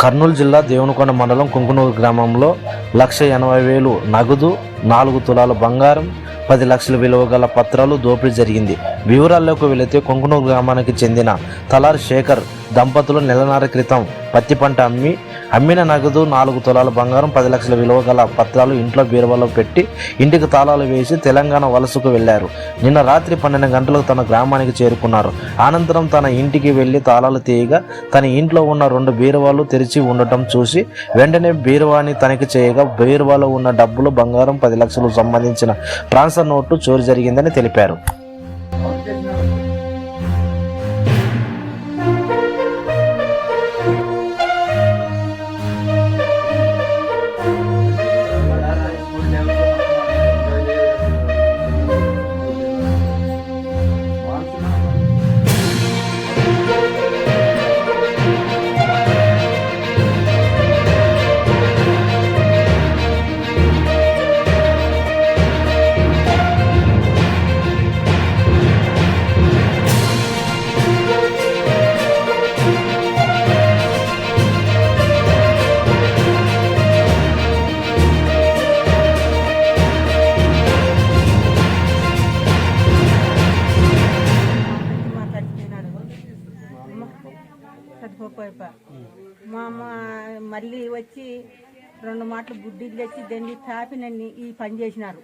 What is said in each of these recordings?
కర్నూలు జిల్లా దేవునికొండ మండలం కుంకునూరు గ్రామంలో లక్ష ఎనభై వేలు నగదు నాలుగు తులాల బంగారం పది లక్షల విలువ గల పత్రాలు దోపిడీ జరిగింది. వివరాల్లోకి వెళితే కుంకునూరు గ్రామానికి చెందిన తలార్ శేఖర్ దంపతులు నెలన్నర క్రితం పత్తి పంట అమ్మి అమ్మిన నగదు నాలుగు తులాల బంగారం పది లక్షల విలువ గల పత్రాలు ఇంట్లో బీరువాలో పెట్టి ఇంటికి తాళాలు వేసి తెలంగాణ వలసకు వెళ్ళారు నిన్న రాత్రి పన్నెండు గంటలకు తన గ్రామానికి చేరుకున్నారు. అనంతరం తన ఇంటికి వెళ్ళి తాళాలు తీయగా తన ఇంట్లో ఉన్న రెండు బీరువాలు తెరిచి ఉండటం చూసి వెంటనే బీరువాని తనిఖీ చేయగా బీరువాలో ఉన్న డబ్బులు బంగారం పది లక్షలకు సంబంధించిన ట్రాన్స్ఫర్ నోటు చోరీ జరిగిందని తెలిపారు. చచ్చిపోయిప మా అమ్మ మళ్ళీ వచ్చి రెండు మాటలు గుడ్డీలు తెచ్చి దాన్ని తాపినన్ని ఈ పని చేసినారు.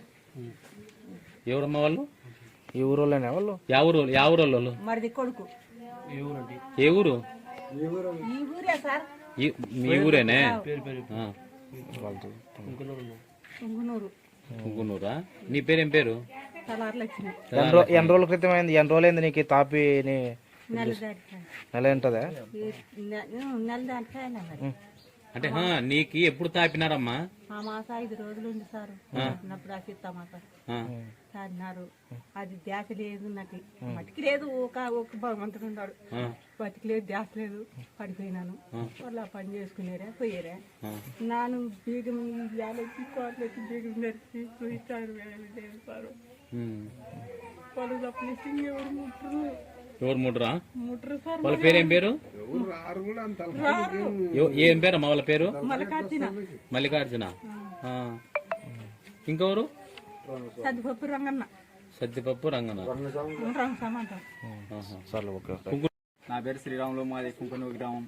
ఎవరమ్మ వాళ్ళు? ఈ ఊరోళ్ళనే వాళ్ళు? యా ఊరు యా ఊరు వాళ్ళు. మరిది కొడుకు. ఏ ఊరు ఈ ఊరే సార్. ఈ- మీ ఊరేనే? ఆ. ఉంగునూరు నీ పేరేం పేరు? తలార్లు వచ్చినాయి ఎన్ని రో- ఎన్ని రోజుల క్రితం అయింది ఎన్ని రోజులైంది నీకు ఈ తాపి నీ నెల ఉంటుందా? అంటే హా, నీకు ఎప్పుడు తాపినారమ్మా? ఆ మాస ఐదు రోజులు ఉంది సార్. అన్నారు అది ధ్యాస లేదు నాకు. మటికి లేదు ఒక ఒక భగవంతుడు ఉన్నాడు. బతికి లేదు ధ్యాస లేదు. పడిపోయినాను. వాళ్ళు పని చేసుకునేరా పోయేరా. నాను బీగం వేలకి కోట్లకి బీగం నరికి చూస్తారు లేదు సార్ ఉమ్. వాళ్ళు తప్పనిసి ఎవరు ముట్టరు ఎవరు ముడ్రా? వాళ్ళ పేరేం పేరు? రారు ఎవ- ఏం పేరమ్మా వాళ్ళ పేరు? మల్లికార్జున. ఆ. ఇంకెవరు? సద్దిపప్పు రంగన్న. సత్యపప్పు రంగన రంగ సమాంతం ఆహా. సర్లే ఓకే ఓకే. నా పేరు శ్రీరాములు మాది కుంకునూరు గ్రామం.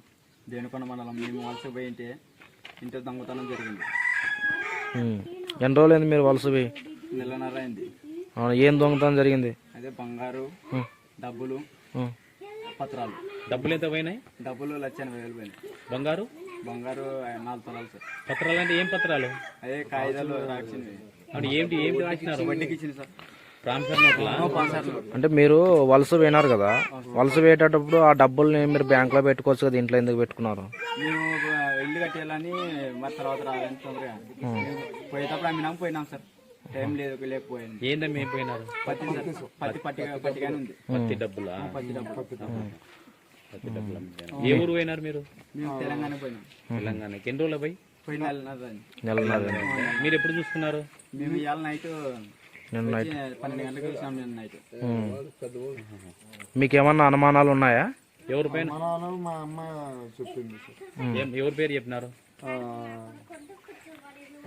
దేనుకొండ మండలం. మేము వలస పోయింటే ఇంట్లో దొంగతనం జరిగింది. ఎన్ని రోజులైంది మీరు వలస పోయి? నెలన్నర అయింది. ఏం దొంగతనం జరిగింది? అదే బంగారు. డబ్బులు. పత్రాలు. డబ్బులు ఎంత పోయినాయి? డబ్బులు లక్ష ఎనభై వేలు పోయినాయి. బంగారు? బంగారు నాలుగు తొలాలు సార్. పత్రాలు అంటే ఏం పత్రాలు? అదే కాగితాలు రాసింది అంటే ఏంటి ఏంటి రాసినారు? వడ్డీకి ఇచ్చింది సార్. అంటే మీరు వలస పోయినారు కదా వలస పోయేటప్పుడు ఆ డబ్బుల్ని మీరు బ్యాంకులో పెట్టుకోవచ్చు కదా ఇంట్లో ఎందుకు పెట్టుకున్నారు? ఇల్లు కట్టేయాలని మరి తర్వాత రావాలని పోయేటప్పుడు అమ్మినాం పోయినాం సార్. టైం లేదు లేకపోయింది ఏందమ్మా ఏం పోయినారు? పత్తి పత్తి పట్టిగా పట్టిగానే ఉంది. పత్తి డబ్బులా? పత్తి డబ్బులు. పత్తి డబ్బులు. అమ్ముతారు. ఏ ఊరు పోయినారు మీరు? మేము తెలంగాణ పోయినాం. తెలంగాణకి. ఎన్ని రోజులు పోయి? పోయిన మీరు ఎప్పుడు చూసుకున్నారు మేము ఇవాళ నైట్ నిన్న నైట్ పన్నెండు గంటలకు వచ్చినాం నిన్న నైట్. మీకేమన్నా అనుమానాలు ఉన్నాయా? ఎవరి పైన మా అమ్మ చెప్పింది ఎవరి పేరు చెప్పినారు? ఆ,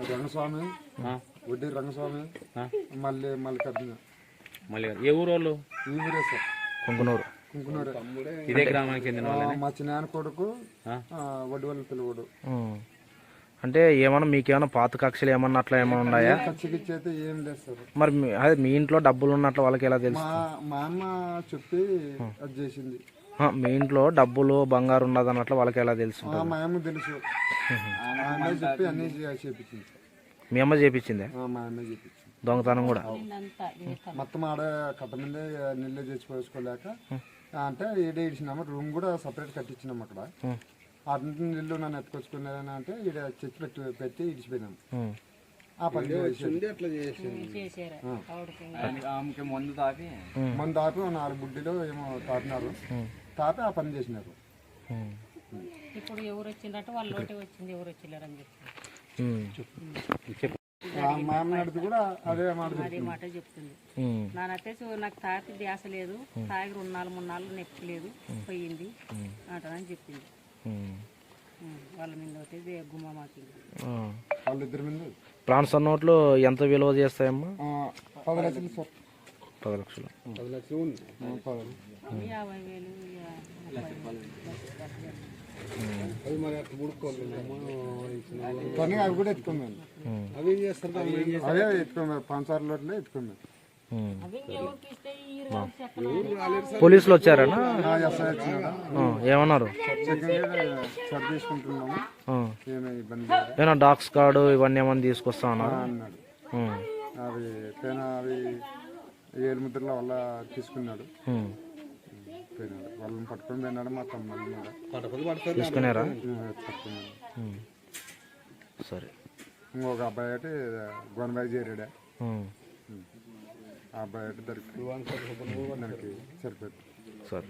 రంగస్వామి వడ్డీ రంగస్వామి. మళ్ళీ మల్లికార్జున. మళ్ళీ ఏ ఊరు వాళ్ళు ఈ ఊరే సార్. కుంకునూరు. కుంకునూరే. ఇదే గ్రామానికి చెందిన మా చిన్న కొడుకు వడ్డీ వాళ్ళ పిల్లవాడు. అంటే ఏమన్నా మీకేమన్నా పాత కక్షలు ఏమన్నా అట్లా ఏమన్నా ఉన్నాయా? చికిత్స అయితే ఏం లేదు సార్. మరి మీ- అదే మీ ఇంట్లో డబ్బులు ఉన్నట్లు వాళ్ళకి ఎలా తెలుసు మా అమ్మ చెప్పి అది చేసింది. మీ ఇంట్లో డబ్బులు బంగారు ఉన్నది అన్నట్లు వాళ్ళకి ఎలా తెలుసు ఆ, మా అమ్మ తెలుసు. ఆమె చెప్పి అన్ని చే- చేపించింది. మీ అమ్మ చేపించిందే? ఆ, మా అమ్మ చేపించింది. దొంగతనం కూడా? మొత్తం ఆడ కట్ట మీదే నీళ్ళు చేసిపోసుకోలేక అంటే ఈడే ఇచ్చినాము రూమ్ కూడా సపరేట్ కట్టించినాము అక్కడ. అటు నీళ్ళు నన్ను ఎత్తుకొచ్చుకున్నారని అంటే ఈడ చర్చి పెట్టి పెట్టి ఇడిచిపోయినాము. ఆ పని చేసేది. మందు తాపి నాలుగు బుడ్డిలో ఏమో తాపినారు తాపి ఆ పని చేసినారు. ఇప్పుడు ఎవరు వచ్చిందంటే వాళ్ళు ఒకటే వచ్చింది ఎవరు చెప్పి. కూడా అదే మాట అదే మాట చెప్తుంది. నానైతే నాకు తాకి ధ్యాస లేదు. తాగి రెండు నాలుగు మూడు నాలుగు నొప్పి లేదు. పోయింది. అంటానని చెప్పింది. వాళ్ళ మీద ఒకటి గుమ్మ. వాళ్ళిద్దరి మీద? ప్రాన్స్ నోట్లు ఎంత విలువ చేస్తాయమ్మా? ఆ, పది లక్షలు పది లక్షలు. పది లక్షలు అవి కూడా ఎత్తుకున్నాను. అవే ఎత్తుకున్నాను పంచారు లోట్లే ఎత్తుకున్నాను పోలీసులు వచ్చారనా? ఏమన్నారు? చెకింగ్ సరి తీసుకుంటున్నాము ఆ. ఏమీ ఇబ్బంది లేదు. ఏమన్నా డాక్స్ కార్డు ఇవన్నీ ఏమన్నా తీసుకొస్తా ఉన్నారు అన్నాడు. ఉమ్. అవి పైన అవి ఏడు ముద్రల వల్ల తీసుకున్నాడు. పట్టుకొని పోయినాడు మా తమ్ముడు తీసుకున్నారా. సరే. ఇంకొక అబ్బాయి అయితే గొనబాయి చేరాడా. ఆ అబ్బాయి అయితే దొరికి దానికి సరిపోయింది. సరే.